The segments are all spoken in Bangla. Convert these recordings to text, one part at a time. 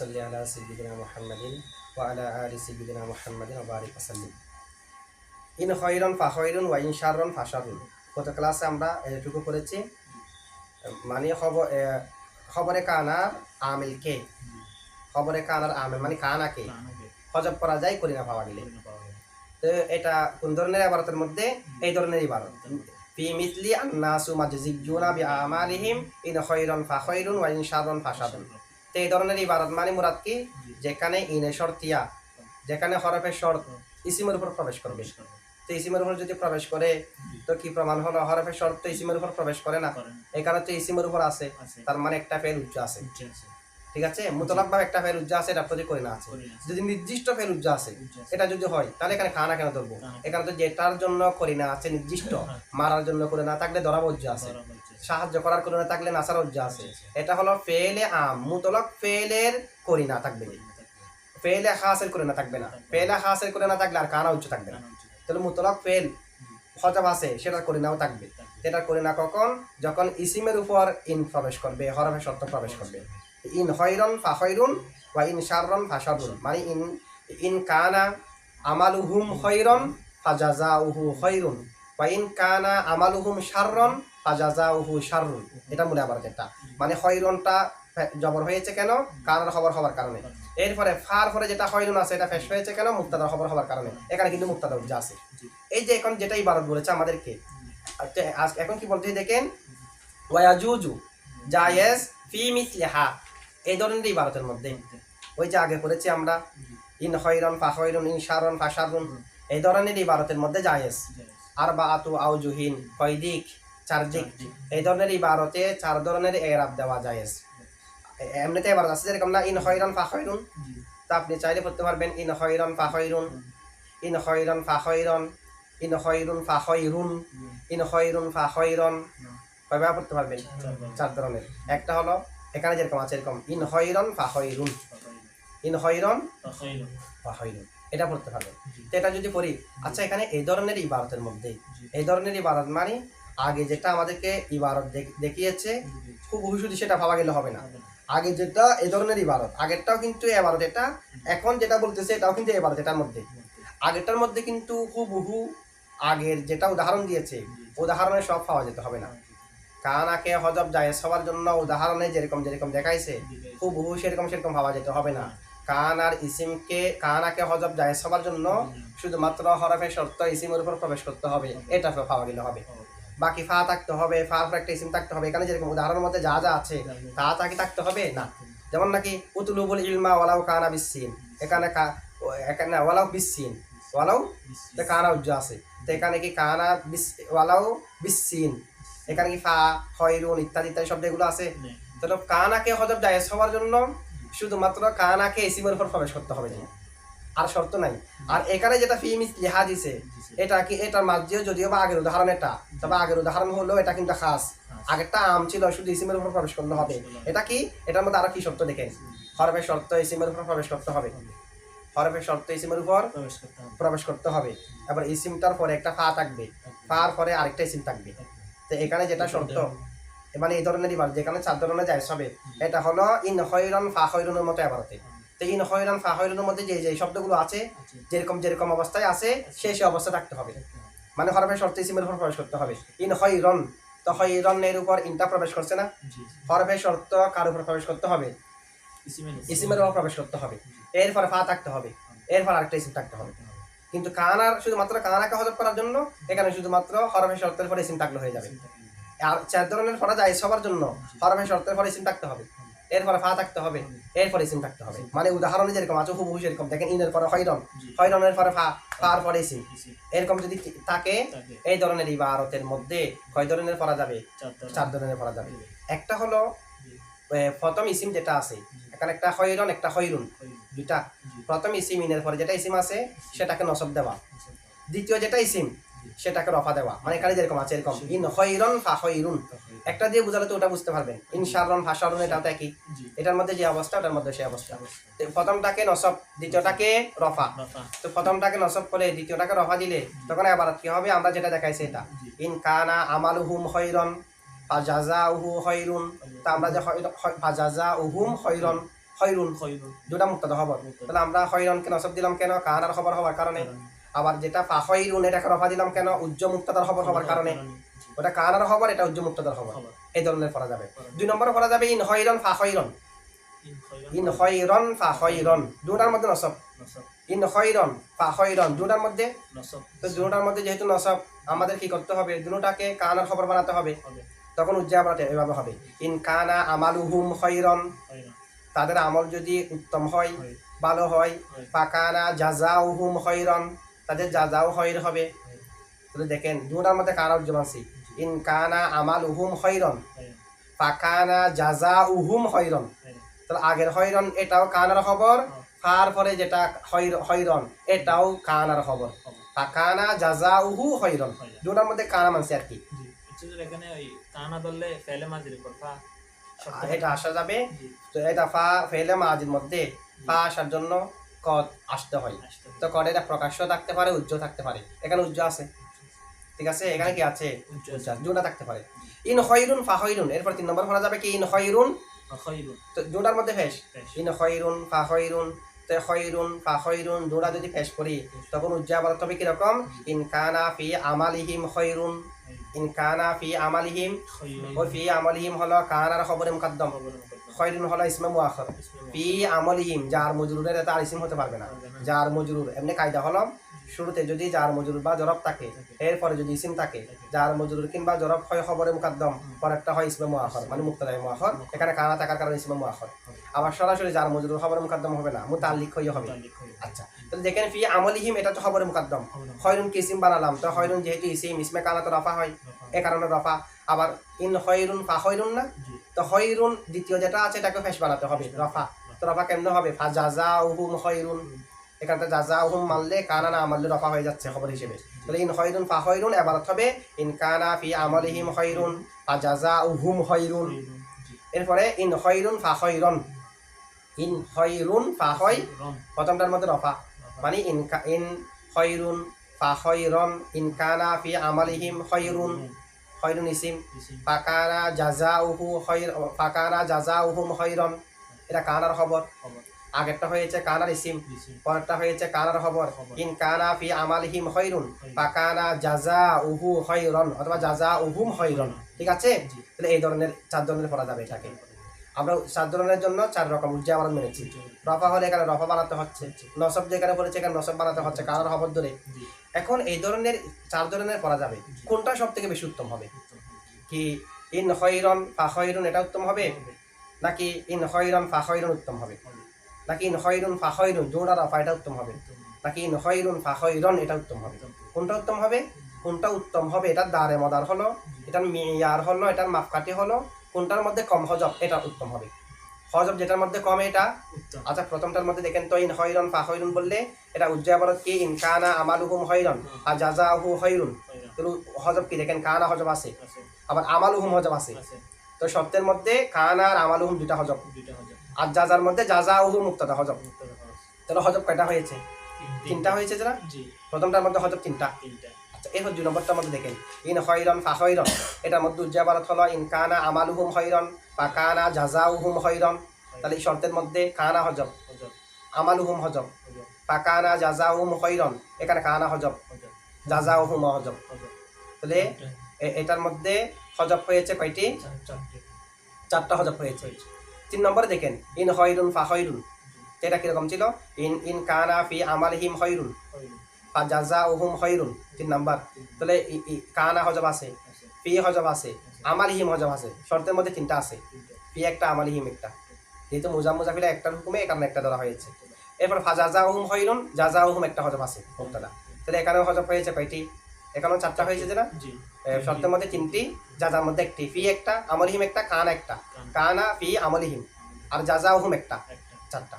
সাল্লি আলা সিদ্দিনা মোহাম্মদিন ও আলা আলি সিদ্দিনা মোহাম্মদিন ও বারিক সাল্লিম ইন হইরন ফা ওয়া ইন শাহরন ফাশারুন গত ক্লাসে আমরা এটুকু করেছি মানে খবর খবরে কানার আমেল কে? খবরে কানার আমেল মানে কানাকে হজব করা যায় করি না পাওয়া গেলে। তো এটা কোন ধরনের ইবারতের মধ্যে? এই ধরনের ইবারত। ফি মিসলি আন্নাসু মাজজিজুনা বিআমালিহিম ইন খায়রান ফাখায়রুন ওয়া ইন শাররান ফাশারুন তো এই ধরনের ইবারত মানে মুরাদ কি? যেখানে ইনে শর্তিয়া যেখানে হরফের শর্ত ইসিমের উপর প্রবেশ করবে। তো ইসিমের উপর যদি প্রবেশ করে তো কি প্রমাণ হলো? হরফের শর্ত ইসিমের উপর প্রবেশ করে না। এখানে তো ইসিমের উপর আছে। তার মানে একটা ফেল উচ্চ আছে। ঠিক আছে? মোতলাকভাবে একটা ফেল উজ্জা আছে এটা প্রতি করে না আছে। যদি নির্দিষ্ট ফেল উজ্জা আছে এটা যদি হয় তাহলে এখানে খানা কেন ধরবো? এখানে তো যেটার জন্য করি না আছে নির্দিষ্ট মারার জন্য করে না থাকলে ধরা উজ্জা আছে। সাহায্য করার করে না থাকলে নাসার উজ্জা আছে। এটা হলো ফেলে আম মুতলক ফেলের করি না থাকবে। ফেলে হাসের করে না থাকবে না। ফেলে হাসের করে না থাকলে আর কানা উচ্চ থাকবে না। তাহলে মুতলক ফেল হজাব আছে সেটা করে নাও থাকবে। সেটা করে না কখন? যখন ইসিমের উপর ইন প্রবেশ করবে হরফে শর্ত প্রবেশ করবে। ইন হয়রন ফা হয়রুন বা ইন শাররন ফা শাররুন মানে ইন ইন কানা আমালুহুম হয়রন ফাজাজা উহু হয়রুন বা ইন কানা আমালুহুম শাররন ফাজাজা উহু শাররুন এটা মনে আবার যেটা মানে হয়রনটা জবর হয়েছে কেন? কানার খবর হওয়ার কারণে। এরপরে ফার পরে যেটা হয়রুন আছে এটা ফেস হয়েছে কেন? মুক্তাদার খবর হওয়ার কারণে। এখানে কিন্তু মুক্তাদা উজ্জা আছে। এই যে এখন যেটাই ইবারত বলেছে আমাদেরকে আচ্ছা, এখন কি বলতে দেখেন? ওয়াজুজু জায়েজ ফি মিসলিহা। এই ধরনের ইবারতের মধ্যে ওই যে আগে পড়েছি আমরা ইন হয়রন ফা হয়রুন ইন শারন ফা শারুন এই ধরনের ইবারতের মধ্যে জায়েজ আর বা আতু আউজুহিন কয়দিক চার দিক এই ধরনের ইবারতে চার ধরনের এরাব দেওয়া জায়েজ এমনিতে এবার আছে যেরকম না ইন হয়রন ফা হয়রুন তা আপনি চাইলে পড়তে পারবেন ইন হয়রন ফা হয়রুন ইন হয়রন ফা হয়রন ইন হয়রুন ফা হয়রুন ইন হয়রুন ফা হয়রন কয়বার পড়তে পারবেন? চার ধরনের। একটা হলো এখানে যেরকম আছে এরকম ইন হয়রন ফা হয়রুন ইন হয়রন ফা হয়রুন এটা পড়তে পারবেন তো এটা যদি পড়ি আচ্ছা এখানে এই ধরনের ইবারতের মধ্যে এই ধরনের ইবারত মানে আগে যেটা আমাদেরকে ইবারত দেখিয়েছে খুব ভবিষ্যতে সেটা ভাবা গেলে হবে না। আগে যেটা এই ধরনের ইবারত আগেরটাও কিন্তু এবারত এটা এখন যেটা বলতেছে এটাও কিন্তু এবারত এটার মধ্যে। আগেরটার মধ্যে কিন্তু হুবহু আগের যেটা উদাহরণ দিয়েছে উদাহরণে সব পাওয়া যেতে হবে না। কানাকে হজব যায়, সবার জন্য উদাহরণে যেরকম যেরকম দেখাইছে। হুবহু সেরকম সেরকম ভাবা যেতে হবে না। কান আর ইসিমকে কানাকে হজব যায়, সবার জন্য শুধুমাত্র হরফে শর্ত ইসিমের উপর প্রবেশ করতে হবে, এটা পাওয়া গেলে হবে। বাকি ফা থাকতে হবে, ফা পর একটা ইসিম থাকতে হবে, এখানে যেরকম উদাহরণের মধ্যে যা যা আছে, তা তাকে থাকতে হবে? না। যেমন নাকি, উতুলুবুল ইলমা ওয়ালাউ কানা বিসিন। এখানে এখানে ওয়ালাউ বিসিন। ওয়ালাউ? কানা উজ্জ আছে। তো এখানে কি কানা বিস ওয়ালাউ বিসিন? এখানে কি ফা হয়রুন ইত্যাদি ইত্যাদি শব্দ এগুলো আছে? তাহলে কানাকে হজব যায় সবার জন্য শুধুমাত্র কানাকে ইসিমের উপর প্রবেশ করতে হবে আর শর্ত নাই। আর এখানে যেটা ফি মিস লিহা দিছে এটা কি এটার মাঝেও যদিও বা আগের উদাহরণ এটা তবে আগের উদাহরণ হলো এটা কিন্তু খাস। আগেরটা আম ছিল শুধু ইসিমের উপর প্রবেশ করতে হবে। এটা কি? এটার মধ্যে আরও কি শর্ত দেখেন? হরফের শর্ত ইসিমের উপর প্রবেশ করতে হবে। হরফের শর্ত ইসিমের উপর প্রবেশ করতে হবে। এবার ইসিমটার পরে একটা ফা থাকবে। ফার পরে আরেকটা ইসিম থাকবে। তো এখানে যেটা শর্ত মানে এই ধরনের ইবার যেখানে চার ধরনের যায় সবে। এটা হলো ইন হয়রন ফা হয়রনের মতো এবারতে তো ইন হয়রন ফা হয়রনের মধ্যে যে যে শব্দগুলো আছে যেরকম যেরকম অবস্থায় আছে সে সে অবস্থায় থাকতে হবে। মানে হরফের শর্ত ইসিমের উপর প্রবেশ করতে হবে। ইন হয়রন তো হয়রনের উপর ইনটা প্রবেশ করছে না? হরফের শর্ত কার উপর প্রবেশ করতে হবে? ইসিমের উপর। প্রবেশ করতে হবে। এরপরে ফা থাকতে হবে। এরপর আরেকটা ইসিম থাকতে হবে। কিন্তু কানার শুধুমাত্র কানাকে হজব করার জন্য এখানে শুধুমাত্র হরফের শর্তের পরে ইসিম থাকলে হয়ে যাবে। আর চার ধরনের পড়া যায় সবার জন্য হরফের শর্তের পরে ইসিম থাকতে হবে। এরপরে ফা থাকতে হবে এরপরে ইসিম থাকতে হবে। মানে উদাহরণে যেরকম আছে হুবহু সেরকম। দেখেন ইনের পরে হয়রন। হয়রনের পরে ফা ফার পরে ইসিম এরকম যদি থাকে এই ধরনের ইবারতের মধ্যে কয় ধরনের পড়া যাবে? চার ধরনের। পড়া যাবে। একটা হলো প্রথম ইসিম যেটা আছে এখানে একটা হয়রন একটা হয়রুন দুইটা। প্রথম ইসিম ইনের পরে যেটা ইসিম আছে সেটাকে নসব দেওয়া। দ্বিতীয় যেটা ইসিম সেটাকে রফা দেওয়া। মানে এখানে যেরকম আছে এরকম। ইন হয়রন ফা হয়রুন একটা দিয়ে বুঝালে তো ওটা বুঝতে পারবেন ইন শাররন ফা শাররন এটাও একই। এটার মধ্যে যে অবস্থা ওটার মধ্যে সেই অবস্থা। প্রথমটাকে নসব দ্বিতীয়টাকে রফা। তো প্রথমটাকে নসব করে দ্বিতীয়টাকে রফা দিলে তখন আবার কি হবে? আমরা যেটা দেখাইছি এটা। ইন কানা আমালুহুম হয়রন ফাজাজা উহু হয়রুন তা আমরা যে ফাজাজা উহুম হয়রন খৈরুন খৈরুন দুটা মুক্তাদা খবর। তাহলে আমরা খৈরনকে নসব দিলাম কেন? কানার খবর হওয়ার কারণে? আবার যেটা ফাখইরুন এটাকে রফা দিলাম কেন? উজ্জ মুক্তাদার খবর হওয়ার কারণে। ওটা কানার খবর এটা উজ্জ মুক্তাদার খবর এই ধরনের পড়া যাবে। দুই নম্বরে পড়া যাবে ইন খৈরন ফাখইরন ইন খৈরন ফাখইরন দুটার মধ্যে নসব। ইন খৈরন ফাখইরন দুটার মধ্যে? নসব। তো দুটার মধ্যে যেহেতু নসব আমাদের কি করতে হবে? দুটাকে কানার খবর বানাতে হবে। তখন উজ্জাবাত এভাবে হবে। ইন কানা আমালুহুম খৈরন তাদের আমল যদি উত্তম হয় ভালো হয় পাকানা জাজাউহুম খৈরন তাদের জাজাও খৈর হবে। তাহলে দেখেন দুটার মধ্যে কানা উজ্জমানসি ইন কানা আমালুহুম খৈরন খৈরুন পাকানা জাজাউহুম খৈরন খৈরুন তাহলে আগের হইরন এটাও কানার খবর। ফার পরে যেটা হৈর- হইরন এটাও কানার খবর। ফাকানা জাজাউহু হইরন খৈরুন দুটার মধ্যে কানা মানছে আর কি। এখানে ওই কানা ধরলে ফেলে মাঝির উপর ফা। এটা আসা যাবে। তো এটা ফা ফেলে মাজির মধ্যে ফা আসার জন্য কদ আসতে হয়। তো কদ এটা প্রকাশ্য থাকতে পারে উজ্জ্ব থাকতে পারে। এখানে উজ্জ্ব আছে। ঠিক আছে? এখানে কি আছে? উজ্জ্বল থাকতে পারে। ইন ফা এরপর তিন নম্বর পড়া যাবে কি? ইন তো মধ্যে ফেস ইন ফা তে ফা যদি ফেস করি তখন উজ্জাবাদ হবে কীরকম? ইন কানা ফি আমালিহিম হইরুন ইন কানা ফি আমালিহিম ও ফি আমালিহিম হলো কানার খবরে মুকদ্দম খৈরুন হলো ইসমে মুআখর ফি আমালিহিম যার মজরুরের এটা আর ইসম হতে পারবে না। যার মজরুর এমনি কায়দা হলো শুরুতে যদি যার মজরুর বা জরব থাকে, এরপরে যদি ইসিম থাকে, যার মজরুর কিংবা জরব হয় খবরে মুকদ্দম, পরেরটা হয় ইসমে মুআখর মানে মুক্তাদায় মুআখর, এখানে কানা থাকার কারণে ইসমে মুআখর। আবার সরাসরি যার মজরুর খবরে মুকদ্দম হবে না, মুতাল্লিক হয়ে হবে। আচ্ছা তাহলে দেখেন ফি আমলিহিম, এটা তো খবরে মুকদ্দম। খয়রুন কি ইসিম বানালাম? তো খয়রুন যেহেতু ইসিম, ইসমে কানা তো রফা হয়, এ কারণে রফা। আবার ইন খয়রুন ফা খয়রুন না? তো খয়রুন দ্বিতীয় যেটা আছে এটাকে ফেস বানাতে হবে, রফা। তো রফা কেমনে হবে? ফা জাজা উহুম খয়রুন। এখানটা যা উহুম মারলে কানা না মারলে রফা হয়ে যাচ্ছে খবর হিসেবে। তাহলে ইন খয়রুন ফা খয়রুন এবার হবে ইন কানা ফি আমলিহিম খয়রুন ফা উহুম খয়রুন খৈরুন জি। এরপরে ইন খয়রুন ফা খয়রন ইন খয়রুন ফা হয় প্রথমটার মধ্যে রফা মানে ইন ইন খয়রুন ফা খয়রন ইন কানা ফি আমালিহিম খয়রুন খয়রুন ইসিম ফাকানা জাজাউহু খয়র ফাকানা জাজাউহুম খয়রন এটা কানার খবর। খবর। আগেরটা হয়েছে কানার ইসিম পরেরটা হয়েছে কানার খবর। ইন কানা ফি আমালিহিম খয়রুন খয়রুন। ফাকানা জাজাউহু খয়রন অথবা জাজা উহুম খয়রন ঠিক আছে? তাহলে এই ধরনের চার ধরনের পড়া যাবে এটাকে। আমরা চার ধরনের জন্য চার রকম উজ্জামান মেনেছি। রফা হলে এখানে রফা বানাতে হচ্ছে নসব যেখানে বলেছে এখানে নসব বানাতে হচ্ছে কানার খবর ধরে এখন এই ধরনের চার ধরনের পড়া যাবে। কোনটা সব থেকে বেশি উত্তম হবে? কি ইন খয়রন ফা খয়রুন এটা উত্তম হবে? নাকি ইন খয়রন ফা খয়রুন উত্তম হবে। নাকি ইন খয়রুন ফা খয়রুন জোড়া রফা এটা উত্তম হবে। নাকি ইন খয়রুন ফা খয়রন এটা উত্তম হবে। কোনটা উত্তম হবে? কোনটা উত্তম হবে? এটার দারে মদার হলো এটার মেয়ার হলো এটার মাপকাঠি হলো কোনটার মধ্যে কম হজব এটা উত্তম হবে। হজব যেটার মধ্যে কম এটা আচ্ছা প্রথমটার মধ্যে দেখেন তো ইন হয়রন ফা হয়রুন বললে এটা উজ্জাবরত কি? ইন কানা আমালুহুম হয়রন আর জাজাহু হয়রুন হজব কি? দেখেন কানা হজব আছে। আবার আমালুহুম হজব আছে। তো সত্যের মধ্যে কানা আর আমালুহুম দুটা হজব। দুইটা হজম আর যা যার মধ্যে জাজাহু মুক্তাদা হজব মুক্তাদা খরচ তাহলে হজব কয়টা হয়েছে? তিন- তিনটা হয়েছে যারা প্রথমটার মধ্যে হজব তিনটা। আচ্ছা এরপর দুই নম্বরটার মধ্যে দেখেন। ইন হয়রন ফা হয়রন এটার মধ্যে উজ্জাবারত হলো ইন কানা আমালুহুম হয়রন বা কানা জাজাউহুম হয়রন তাহলে এই শর্তের মধ্যে কানা হজব আমালুহুম হজব হজম। পাকানা জাজাউহুম হয়রন এখানে কানা হজব হজম। জাজাউহুম হজব তাহলে এটার মধ্যে হজব হয়েছে কয়টি? চার চারটে। চারটা হজব হয়েছে। তিন নম্বরে দেখেন, ইন হয়রুন ফা হয়রুন এটা কীরকম ছিল? ইন ইন কানা ফি আমালহিম হয়রুন খৈরুন ফা জাজাউহুম হয়রুন তিন নম্বর। তাহলে কানা হজব আছে, ফি হজব আছে, আমালিহিম হজব আছে, শর্তের মধ্যে তিনটা আছে। ফি একটা, আমালিহিম একটা। যেহেতু মোজা মুজাফিলা একটার হুকুমে এই কারণে একটা ধরা হয়েছে। এরপর ফা জাজাউহুম হয়রুন জাজাউহুম একটা হজব আছে তাহলে এখানেও হজব হয়েছে কয়টি? এখানেও চারটা হয়েছে যে না? শর্তের মধ্যে তিনটি যাজার মধ্যে একটি ফি একটা আমলিহিম একটা কানা একটা। কানা। ফি আমলিহিম আর জাজাউহুম একটা। একটা। চারটা।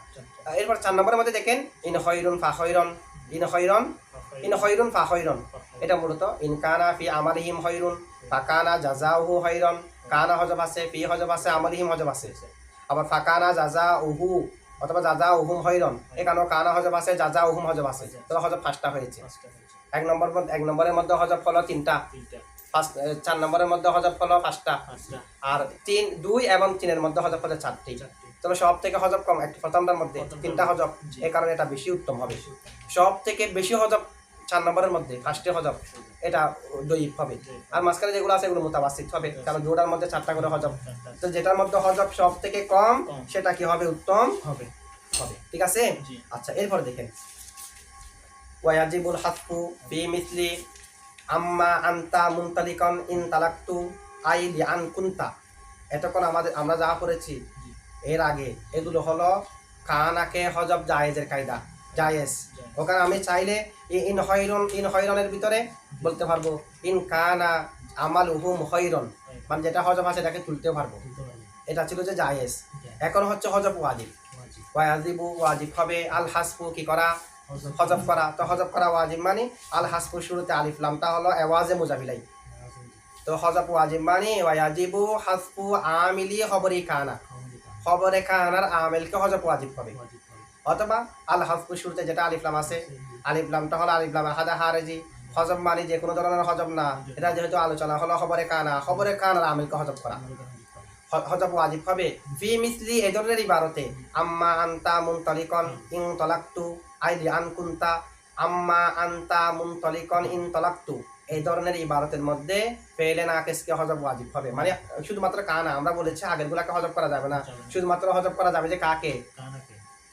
এরপর চার নম্বরের মধ্যে দেখেন ইন খৈরুন ফা খৈরন ইন খৈরন ইন খৈরুন ফা খৈরন। এটা মূলত ইন কানা ফি আমালিহিম খৈরুন ফা কানা জাজাউহু খৈরন কানা হজব আছে ফি হজব আছে আমলিহিম হজব আছে। আবার ফা কানা জাজা উহু অথবা জাজা উহুম খৈরন এখানেও কানা হজব আছে জাজা উহুম হজব আছে। তো হজব পাঁচটা হয়েছে। এক নম্বর এক নম্বরের মধ্যে হজব হলো তিনটা। চার নম্বরের মধ্যে হজব হলো পাঁচটা। আর তিন দুই এবং তিনের মধ্যে হজব হলো চারটি। তাহলে সব থেকে হজব কম একটা প্রথমটার মধ্যে তিনটা হজব। এই কারণে এটা বেশি উত্তম হবে। সব থেকে বেশি হজব চার নম্বরের মধ্যে ফার্স্টে হজব এটা দৈব হবে। আর মাঝখানে যেগুলো আছে এগুলো মোতাবাসিক হবে কারণ দুটার মধ্যে চারটা করে হজব। তো যেটার মধ্যে হজব সব থেকে কম কম। সেটা কি হবে উত্তম? হবে। হবে। ঠিক আছে? আচ্ছা এরপরে দেখেন। ওয়াজিবুল হাফু ফি মিসলি আম্মা আন্তা মুনতালিকন ইন তালাক্তু আই লিআন কুন্তা। এতক্ষণ আমাদের আমরা যা পড়েছি এর আগে। এগুলো হলো কানাকে হজব জায়েজের কায়দা জায়েজ। ওখানে আমি চাইলে ইন হয়রন ইন হয়রনের ভিতরে বলতে পারব ইন কানা আমাল হুম হয়রন। মানে যেটা হজব আছে এটাকে তুলতে পারব। এটা ছিল যে জায়েজ। এখন হচ্ছে হজব ওয়াজিব। ওয়াজিবু। ওয়াজিব হবে আল হাসপু কি করা? হজব করা, তো হজব করা ওয়াজিব মানে আল হাসপু শুরুতে আলিফ লামটা হলো এওয়াজে মুজাবিলাই তো হজব ওয়াজিব মানে ওয়াজিবু হাসপু আমিলি খবরি কানা। খবরে কানার আমেলকে হজব ওয়াজিব হবে অথবা আল হাসপু শুরুতে যেটা আলিফ লাম আছে, আলিফ লামটা হলো আলিফ লাম হাদা হারেজি। হজব মানে যে কোনো ধরনের হজব না, এটা যেহেতু আলোচনা হলো খবরে কানা, খবরে কানার আমেলকে হজব করা। হ- হজব ওয়াজিব হবে ফি মিসলি এই ধরনের ইবারতে আম্মা আন্তা মুনতালিকন ইন তলাক্তু আইলি আন কুন্তা আম্মা আন্তা মুনতালিকন ইন তলাক্তু এই ধরনের ইবারতের মধ্যে ফেলে না কেসকে হজব ওয়াজিব হবে মানে শুধুমাত্র কানা আমরা বলেছি আগের গুলাকে হজব করা যাবে না। শুধুমাত্র হজব করা যাবে যে কাকে?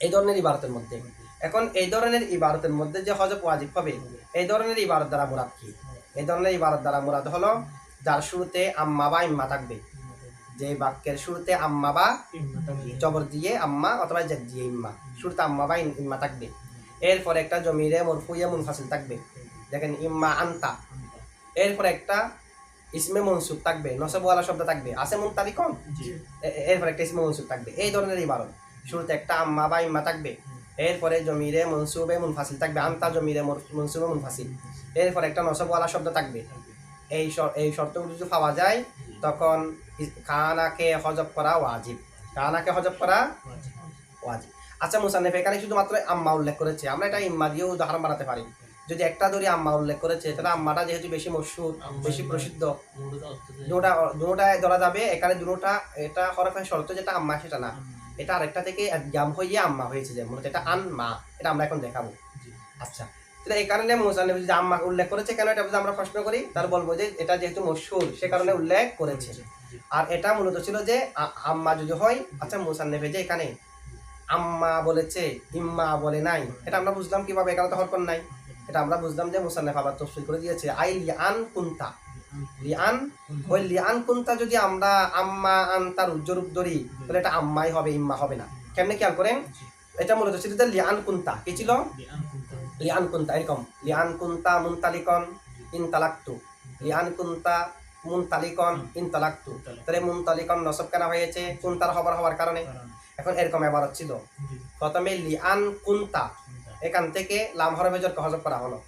এই ধরনের ইবারতের মধ্যে। এখন এই ধরনের ইবারতের মধ্যে যে হজব ওয়াজিব হবে এই ধরনের ইবারত দ্বারা মুরাদ কি? এই ধরনের ইবারত দ্বারা মুরাদ হলো যার শুরুতে আম্মা বা ইম্মা থাকবে। যে বাক্যের শুরুতে আম্মা বা জবর দিয়ে আম্মা অথবা জেদ দিয়ে ইম্মা। শুরুতে আম্মা বা ইম্মা থাকবে। এরপর একটা জমিরে মরফুইয়া মুনফাসিল থাকবে। দেখেন ইম্মা আন্তা। এরপর একটা ইসমে মনসুব থাকবে। নসবওয়ালা শব্দ থাকবে। আছে মুন তারিকন এরপর একটা ইসমে মনসুব থাকবে। এই ধরনের ইবারত শুরুতে একটা আম্মা বা ইম্মা থাকবে। এরপরে জমিরে মনসুবে মুনফাসিল থাকবে। আন্তা জমিরে মর- মনসুবে মুনফাসিল। এরপর একটা নসব নসবওয়ালা শব্দ থাকবে। এই এই শর্তগুলো যদি পাওয়া যায় তখন কানাকে হজব করা ওয়াজিব। কানাকে হজব করা ওয়াজিব। আচ্ছা মুসান্নেফ এখানে শুধুমাত্র আম্মা উল্লেখ করেছে। আমরা এটা ইম্মা দিয়েও উদাহরণ বানাতে পারি। যদি একটা ধরি আম্মা উল্লেখ করেছে তাহলে আম্মাটা যেহেতু বেশি মশহুর বেশি প্রসিদ্ধ দুটা দুটায় ধরা যাবে। এখানে দুটা এটা হরফের শর্ত যেটা আম্মা সেটা না। এটা আরেকটা থেকে জাম হয়ে আম্মা হয়েছে যেমন এটা আন মা এটা আমরা এখন দেখাবো। আচ্ছা। তাহলে এই কারণে মুসান্নেফ যদি আম্মা উল্লেখ করেছে কেন এটা আমরা প্রশ্ন করি? তার বলব যে এটা যেহেতু মশহুর সে কারণে উল্লেখ করেছে। আর এটা মূলত ছিল যে আম্মা যদি হয় আচ্ছা মুসান্নেফে যে এখানে আম্মা বলেছে ইম্মা বলে নাই এটা আমরা বুঝলাম কীভাবে? এখানে তো হরকন নাই। এটা আমরা বুঝলাম যে মুসান্নেফ আবার তফসিল করে দিয়েছে। আই লিআন কুন্তা। লিআন ওই লিআন কুন্তা যদি আমরা আম্মা আন তার উজ্জরূপ ধরি তাহলে এটা আম্মাই হবে ইম্মা হবে না। কেমনে খেয়াল করেন? এটা মূলত ছিল যে লিআন কুন্তা। কি ছিল? লিআন কুন্তা এরকম লিআন কুন্তা মুনতালিকন ইন তালাক্তু লিআন কুন্তা মুনতালিকন ইন তালাক্তু তাহলে মুনতালিকন নসব কেন হয়েছে? কুন্তার হবার হওয়ার কারণে। এখন এরকম এবার ছিল। প্রথমে লিআন কুন্তা। এখান থেকে লাম হরফেজরকে হজব করা হলো।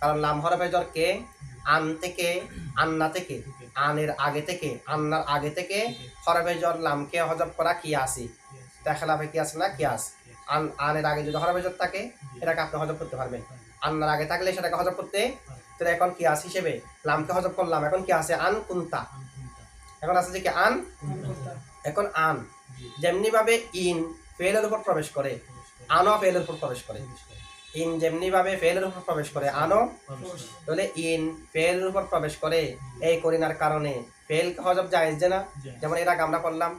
কারণ লাম হরফেজরকে আন থেকে আন্না থেকে। আনের আগে থেকে আন্নার আগে থেকে হরফেজর লামকে হজব করা কি আসি দেখালাফে কি আছে না কি আস আন আনের আগে যদি হরফেজর থাকে এটাকে আপনি হজব করতে পারবেন। আন্নার আগে থাকলে সেটাকে হজব করতে তাহলে এখন কি আছে হিসেবে? লামকে হজব করলাম এখন কি আছে? আন কুন্তা। এখন আছে যে কি? আন এখন আন। যেমনি ভাবে ইন ফেলের উপর প্রবেশ করে আনো ফেলের উপর প্রবেশ করে। ইন যেমনি ভাবে ফেলের উপর প্রবেশ করে আনো তাহলে ইন ফেলের উপর প্রবেশ করে এই করিনার কারণে ফেল হজব জায়েজ যে না? যেমন এর আগে আমরা করলাম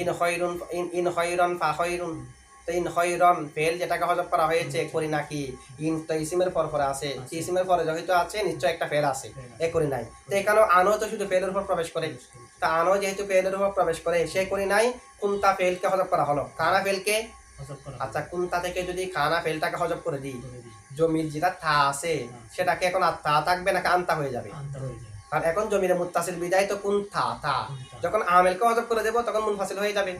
ইন হয়রুন ইন ইন হয়রন ফা হয়রুন। তো ইন হয়রন ফেল যেটাকে হজব করা হয়েছে করি নাকি ইন তো ইসিমের পর পরে আছে। ইসিমের পরে যেহেতু আছে নিশ্চয় একটা ফেল আছে এ করি নাই। তো এখানেও আনো তো শুধু ফেলের উপর প্রবেশ করে। তা আনো যেহেতু ফেলের উপর প্রবেশ করে সে করি নাই কুন্তা ফেলকে হজব করা হলো? কানা ফেলকে? আচ্ছা কুন্তা থেকে যদি কানা ফেলটাকে হজব করে দিই? জমির যেটা থা আছে সেটাকে এখন আর তা থাকবে নাকি আন্তা হয়ে যাবে। কারণ এখন জমির মুত্তাসিল বিদায় তো কোন থা থা? যখন আমেলকে হজব করে দেবো তখন মুনফাসিল হয়ে যাবে।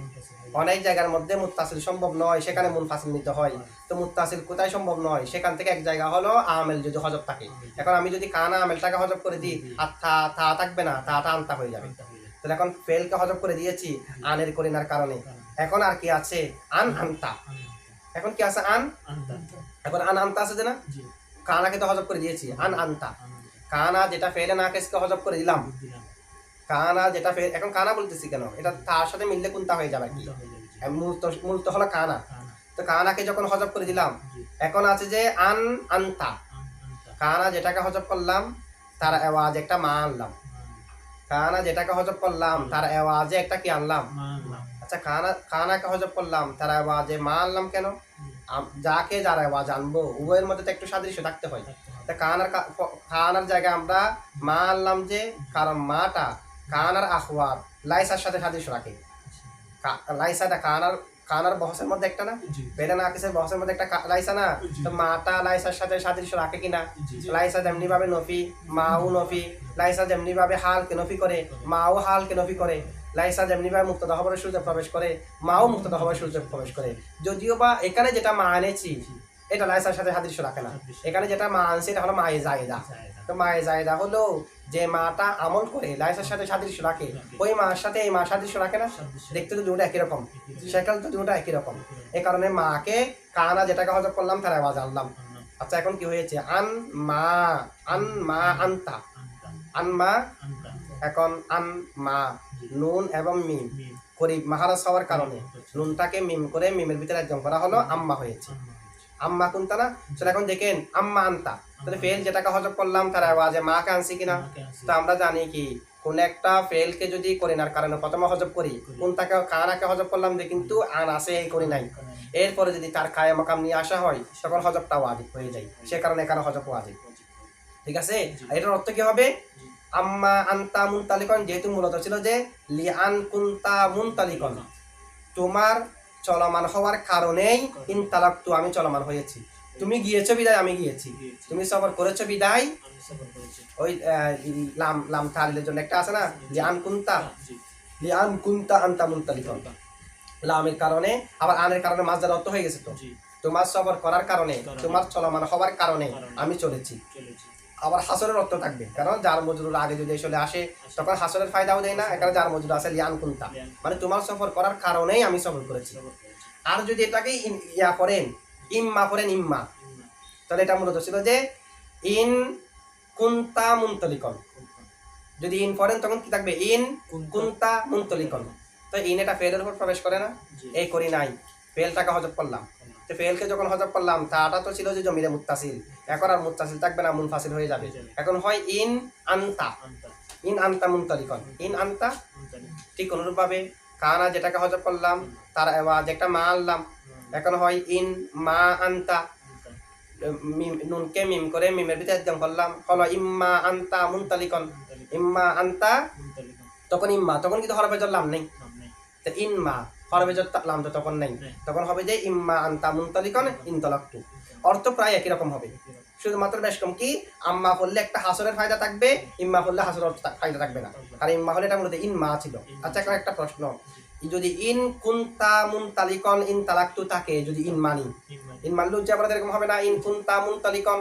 অনেক জায়গার মধ্যে মুত্তাসিল সম্ভব নয় সেখানে মুনফাসিল নিতে হয়। তো মুত্তাসিল কোথায় সম্ভব নয়? সেখান থেকে এক জায়গা হলো আমেল যদি হজব থাকে। এখন আমি যদি কানা আমেলটাকে হজব করে দিই আর থা থা থাকবে না থাটা আনতা হয়ে যাবে। তাহলে এখন ফেলকে হজব করে দিয়েছি আনের করিনার কারণে। এখন আর কি আছে? আন আনতা এখন কি আছে? আন? এখন আন আনতা আছে যে না? কানাকে তো হজব করে দিয়েছি আন আনতা। কানা যেটা ফেলে না কেসকে হজব করে দিলাম। কানা যেটা এখন কানা বলতেছি কেন? এটা তার সাথে মিললে কোনটা হয়ে যাবে কি এ, মূল তো হলো কানা। তো কানাকে যখন হজব করে দিলাম এখন আছে যে আন আন্তা। আন আনতা। কানা যেটাকে হজব করলাম তার আওয়াজ একটা মা আনলাম। কানা যেটাকে হজব করলাম তার আওয়াজে একটা কি আনলাম? আচ্ছা কানা কানাকে হজব করলাম তার আওয়াজে মা আনলাম কেন? যাকে যার আওয়াজ আনব উভয়ের মধ্যে তো একটু সাদৃশ্য থাকতে হয়। তা কানার কানার জায়গায় আমরা মা আনলাম যে কারণ মাটা কানার আহওয়ার লাইসার সাথে সাদৃশ্য রাখে। লাইসাটা কানার কানার বহসের মধ্যে একটা না? জি। বেদা নাকিসের বহসের মধ্যে একটা লাইসা না? তো মাটা লাইসার সাথে সাদৃশ্য রাখে কিনা? লাইসা যেমনি ভাবে নফি মাও নফি লাইসা যেমনি ভাবে হালকে নফি করে মাও হালকে নফি করে লাইসা যেমনি ভাবে মুক্তদা হবার সূর্যে প্রবেশ করে মাও মুক্তদা হবার সূর্যে প্রবেশ করে। যদিও বা এখানে যেটা মা এনেছি এটা লাইসার সাথে সাদৃশ্য রাখে না। এখানে যেটা মা আনছে এটা হলো মায়ে জায়দা। তো মায়ে জায়দা হলো যে মাটা আমল করে লাইসার সাথে সাদৃশ্য রাখে। ওই মার সাথে এই মা সাদৃশ্য রাখে না? দেখতে তো দুটো একই রকম। সেখানে তো দুটো একই রকম। এই কারণে মাকে কানা যেটাকে হজব করলাম তার আওয়াজ আনলাম। আচ্ছা এখন কি হয়েছে? আন মা আন মা আন্তা। আন মা এখন আন মা। নুন এবং মিম। করিব মাহারাজ হওয়ার কারণে। নুনটাকে মিম করে মিমের ভিতরে একদম করা হলো আম্মা হয়েছে। আম্মা কোনটা না সেটা এখন দেখেন আম্মা আন্তা। তাহলে ফেল যেটাকে হজব করলাম তার আওয়াজে মাকে আনছি কিনা তো আমরা জানি কি কোন একটা ফেলকে যদি করিনার কারণে প্রথমে হজব করি কোন তাকে কানাকে হজব করলাম যে কিন্তু আন আসে এই করি নাই। এরপরে যদি তার কায়া মাকাম নিয়ে আসা হয় তখন হজবটা ওয়াজিব হয়ে যায়। সে কারণে এখানে হজব ওয়াজিব। ঠিক আছে? এটার অর্থ কি হবে? আম্মা আন্তা মুনতালিকন যেহেতু মূলত ছিল যে লিআন কুন্তা মুনতালিকন। তোমার চলমান হওয়ার কারণেই ইনতালাক্তু আমি চলমান হয়েছি। তুমি গিয়েছো বিদায় আমি গিয়েছি। তুমি সফর করেছ বিদায়? ওই লাম লাম তালিলের জন্য একটা আছে না? লিআন কুন্তা লিআন কুন্তা আন্তা মুনতালিকন লামের কারণে আবার আনের কারণে মাঝদার অর্থ হয়ে গেছে তো? তোমার সফর করার কারণে তোমার চলমান হওয়ার কারণে আমি চলেছি। আবার হাসরের অর্থ থাকবে। কারণ যার মজুর আগে যদি চলে আসে তখন হাসরের ফায়দাও দেয় না এখানে যার মজুর আছে লিয়ান কুন্তা। মানে তোমার সফর করার কারণেই আমি সফর করেছি। আর যদি এটাকে ইয়া করেন ইম্মা করেন ইম্মা তাহলে এটা মূলত ছিল যে ইন কুন্তা মুন্তলিকন। যদি ইন করেন তখন কি থাকবে? ইন কুন্তা। মুন্তলিকন। তো ইন এটা ফেলের উপর প্রবেশ করে না। এই করি নাই। ফেলটাকে হজব করলাম। তো ফেলকে যখন হজব করলাম তাটা তো ছিল যে জমিরে মুত্তাসিল। এখন আর মুত্তাসিল থাকবে না মুনফাসিল হয়ে যাবে। এখন হয় ইন আন্তা। ইন আন্তা মুনতালিকন ইন আন্তা ঠিক অনুরূপভাবে কানা যেটাকে হজব করলাম তার আওয়াজ একটা মা আনলাম। এখন হয় ইন মা আন্তা। নুনকে মিম করে মিমের ভিতরে একদম করলাম। হলো ইম্মা আন্তা মুনতালিকন ইম্মা আন্তা তখন ইম্মা তখন কিন্তু হরফে লাম নেই। তো ইনমা লাম তো তখন নেই। তখন হবে যে ইম্মা আন্তা মুনতালিকন ইনতলাক্তু। অর্থ প্রায় একই রকম হবে। শুধুমাত্র বেশ কম কি আম্মা করলে একটা হাসরের ফায়দা থাকবে ইম্মা করলে হাসরের ফায়দা থাকবে না। আর ইম্মা হলে এটা মূলত ইনমা ছিল। আচ্ছা এখন একটা প্রশ্ন। যদি ইন কুন্তা মুনতালিকন ইন তালাক্তু থাকে যদি ইন মানি। ইন মানলে যে আমাদের এরকম হবে না ইন কুন্তা মুনতালিকন।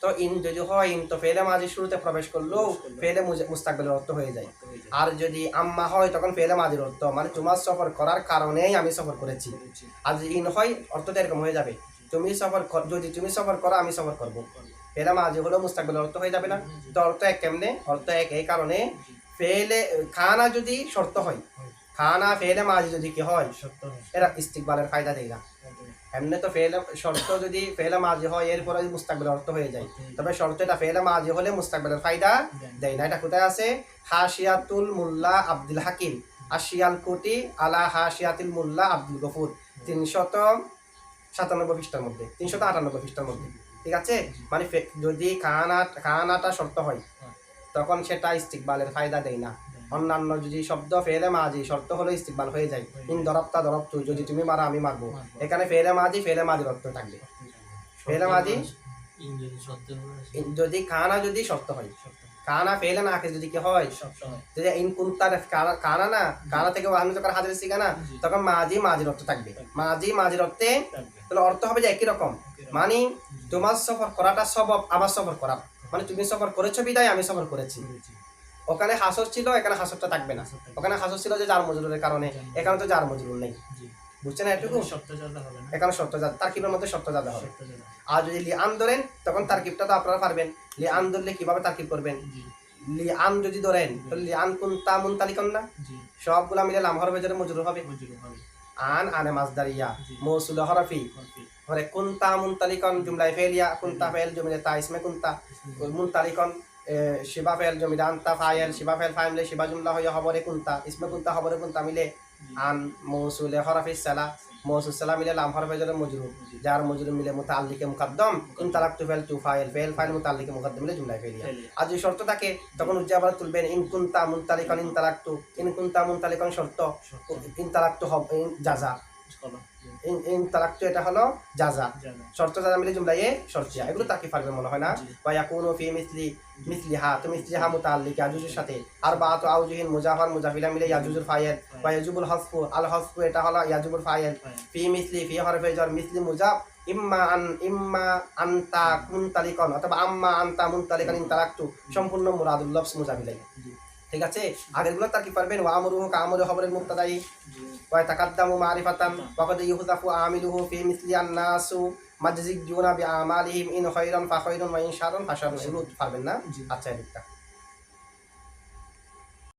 তো ইন যদি হয় ইন তো ফেলে মাঝে শুরুতে প্রবেশ করল। ফেলে মুস্তাকবেলের অর্থ হয়ে যায়। আর যদি আম্মা হয় তখন ফেলে মাঝের অর্থ। মানে তোমার সফর করার কারণেই আমি সফর করেছি। আর যদি ইন হয় অর্থটা এরকম হয়ে যাবে। তুমি সফর যদি তুমি সফর করো আমি সফর করব। ফেলে মাঝে হলো মুস্তাকবেলের অর্থ হয়ে যাবে না। তো অর্থ এক কেমনে? অর্থ এক এই কারণে ফেলে খানা যদি শর্ত হয় খানা ফেলে মাঝে যদি কি হয় শর্ত এরা ইস্তিকবালের ফায়দা দেয় না। এমনি তো ফেলে শর্ত যদি ফেলে মাঝে হয় এরপরে মুস্তাকবেলের অর্থ হয়ে যায়। তবে শর্ত এটা ফেলে মাঝে হলে মুস্তাকবেলের ফায়দা দেয় না। এটা কোথায় আছে? হাসিয়াতুল মুল্লা আব্দুল হাকিম। আশিয়াল কোটি আলা হাসিয়াতুল মুল্লা আব্দুল গফুর। তিনশত সাতানব্বই পৃষ্ঠার মধ্যে তিনশত আটানব্বই পৃষ্ঠার মধ্যে। ঠিক আছে? মানে যদি খানা খানাটা শর্ত হয়। তখন সেটা ইস্তিকবালের ফায়দা দেয় না। অন্যান্য যদি শব্দ ফেলে মাঝি শর্ত হলো ইস্তিকবাল হয়ে যায় ইন দরবতা দরবতু যদি তুমি মারো আমি মারবো। এখানে ফেলে মাঝি ফেলে মাঝির অর্থ থাকবে। ফেলে মাঝি? যদি কানা যদি শর্ত হয়। কানা ফেলে না যদি কি হয় যদি ইন কুন্তার কানা কানা না কানা থেকে আমি যখন হাজির শিখা না তখন মাঝি মাঝির অর্থ থাকবে। মাঝি মাঝির অর্থে তাহলে অর্থ হবে যে একই রকম। মানে তোমার সফর করাটা সবব আমার সফর করা মানে তুমি সফর করেছ বিদায় আমি সফর করেছি। ওখানে হাসর ছিল এখানে হাসরটা থাকবে না। ওখানে হাসর ছিল যে যার মজুরের কারণে এখানে তো যার মজুর নেই। বুঝছেন এটুকু? এখানে তারকিবের মধ্যে যাতে হবে? আর যদি লি আন ধরেন তখন তারকিবটা তো আপনারা পারবেন। লি আন ধরলে কীভাবে তারকিব করবেন? লি আন যদি ধরেন তাহলে লি আন কুন তা মুন তালিকন না সবগুলা মিলে লাম যেটা মজুর হবে। আন আনে মাসদারিয়া জি। মৌসুল হরফি। হরফি। পরে কুন্তা মুনতালিকন জুমলাই ফেলিয়া কুন্তা ফেল জমিলে তা ইসমে কুন্তা মুনতালিকন। এ, শিবা ফেল জমিলে আন্তা ফাইল শিবা ফেল ফাইল মিলে শিবা জুমলা হইয়া হবরে কুন্তা ইসমে কুন্তা হবরে কুন্তা মিলে আন মৌসুলে হরফি সালা মৌসুল সালা মিলে লাম হরফে জলে মজরুর যার মজরুর মিলে মুতাল্লিকে মুকদ্দম কুন্তালাক্তু ফেল তু ফাইল ফেল ফাইল মুতাল্লিকে মুকদ্দম মিলে জুমলাই ফেলিয়া। আর যদি শর্ত থাকে তখন উজ্জাবাদ তুলবেন ইন কুন্তা মুনতালিকন ইন তালাক্তু ইন কুন্তা মুনতালিকন শর্ত ইন তালাক্তু হব ইন ইন ইন তালাক্তু এটা হলো জাজা। শর্ত জাজা মিলে জুমলায়ে শর্তিয়া এগুলো তাকে পারবে মনে হয় না? বা ইয়াকুনু ফি মিসলি মিসলি হা তো মিসলি হা মুতাল্লিক ইয়াজুজের সাথে। আর বা তো আউজুহিন মুজাফার মুজাফিলা মিলে ইয়াজুজুর ফাইল বা ইয়াজুবুল হসফু আল হসফু এটা হলো ইয়াজুবুল ফাইল ফি মিসলি ফি হরফে জর মিসলি মুজাব। ইম্মা আন ইম্মা আন্তা অথবা আম্মা আন্তা মুনতালিকন ইন তালাক্তু। সম্পূর্ণ মুরাদুল লফস মুজাফিলাই জি। ঠিক আছে? আগেরগুলো তার কি পারবেন? ওয়া আমরুহু কা আমরু খবরের মুক্তাদাই ওয়া তাকাদ্দামু মারিফাতান। ওয়া কদ ইউহদাফু আমিলুহু ফি মিসলি আন-নাসু। মাজজিক জুনা বি আমালিহিম ইন খায়রান ফা খায়রুন ওয়া ইন শাররান ফা শাররুন। পারবেন না? আচ্ছা এদিকটা